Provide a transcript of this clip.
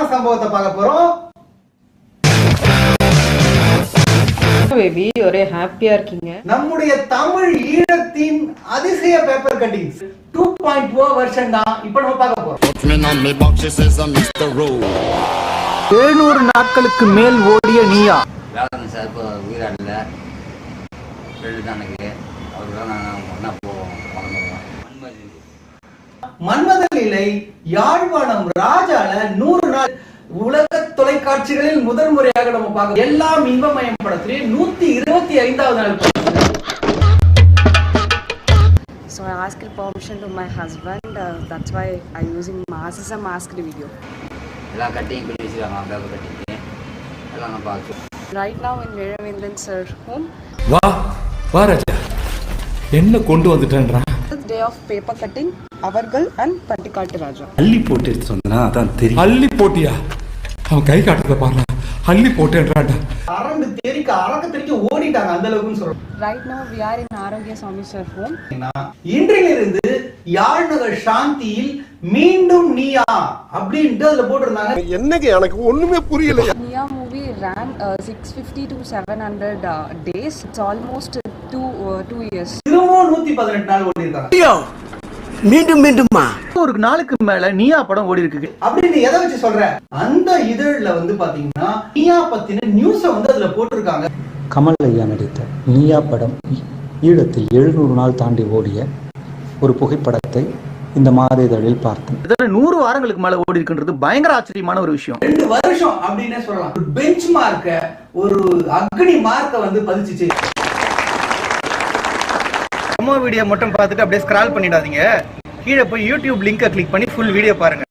சிறப்பான சம்பவத்தை பார்க்க போறோம். பேபி ஒரே ஹாப்பியா இருக்கீங்க. நம்முடைய தமிழ் ஈழத்தின் அதிசய paper cuttings two point four வருஷன் தான் இப்போ நம்ம பார்க்க போறோம். எழுநூறு நாட்களுக்கு மேல் ஓடிய நீயா? வேளாண் சார் இப்போ உயிராடல ஃப்ரெண்டு தான் எனக்கு அவருக்கெல்லாம் நான் ஒன்றா போவோம் வளர்ந்துருவோம் மன்மதி மன்மத நிலை யாழ்ப்பாணம் ராஜால நூறு நாள் உலக தொலைக்காட்சிகளில் முதல் முறையாக நம்ம பார்க்க எல்லாம் இன்பமயம் படத்திலே நூத்தி இருபத்தி ஐந்தாவது நாள் So I asked permission to my husband. Uh, that's why I'm using mask as a masked video. எல்லாம் கட்டிங் பண்ணி வச்சுருக்காங்க பேப்பர் கட்டிங்க எல்லாம் நான் பார்த்து Right now in Viravendan sir home, வா வா ராஜா என்ன கொண்டு வந்துட்டேன்றான் of paper cutting, Avargal and Pattikattu Raja. அள்ளி போட்டு எடுத்து சொன்னா அதான் தெரியும். அள்ளி போட்டியா? அவன் கை காட்டுறத பாருடா. அள்ளி போட்டேன்றான்டா. அரண்டு தெரிக்க அரக்க தெரிக்க ஓடிட்டாங்க அந்த அளவுக்குன்னு சொல்றோம். Right now we are in Arogya Swami sir home. இன்றிலிருந்து யாழ்நகர் சாந்தியில் மீண்டும் நீயா அப்படின்ட்டு அதுல போட்டிருந்தாங்க. என்னங்க எனக்கு ஒண்ணுமே புரியல Nia movie ran uh, 650 to 700 uh, days. It's almost uh, two years. திரும்பவும் நூத்தி பதினெட்டு நாள் ஓடி இருக்காங்க மீண்டும் மீண்டுமா? ஒரு நாளுக்கு மேல நீயா படம் ஓடி இருக்கு அப்படின்னு எதை வச்சு சொல்ற? அந்த இதழ்ல வந்து பாத்தீங்கன்னா நீயா பத்தின நியூஸ வந்து அதுல போட்டிருக்காங்க. கமல் ஐயா நடித்த நீயா படம் ஈழத்தில் எழுநூறு நாள் தாண்டி ஓடிய ஒரு புகைப்படத்தை இந்த மாத இதழில் பார்த்தேன். இதுல நூறு வாரங்களுக்கு மேல ஓடி இருக்குன்றது பயங்கர ஆச்சரியமான ஒரு விஷயம். ரெண்டு வருஷம் அப்படின்னே சொல்லலாம். ஒரு பெஞ்ச் மார்க்க ஒரு அக்னி மார்க்க வந்து பதிச்சுச்சு டெமோ வீடியோ மட்டும் பார்த்துட்டு அப்படியே ஸ்க்ரால் பண்ணிடாதீங்க. கீழே போய் யூடியூப் லிங்கை கிளிக் பண்ணி ஃபுல் வீடியோ பாருங்க.